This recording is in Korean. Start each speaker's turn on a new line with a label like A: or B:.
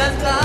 A: cantar.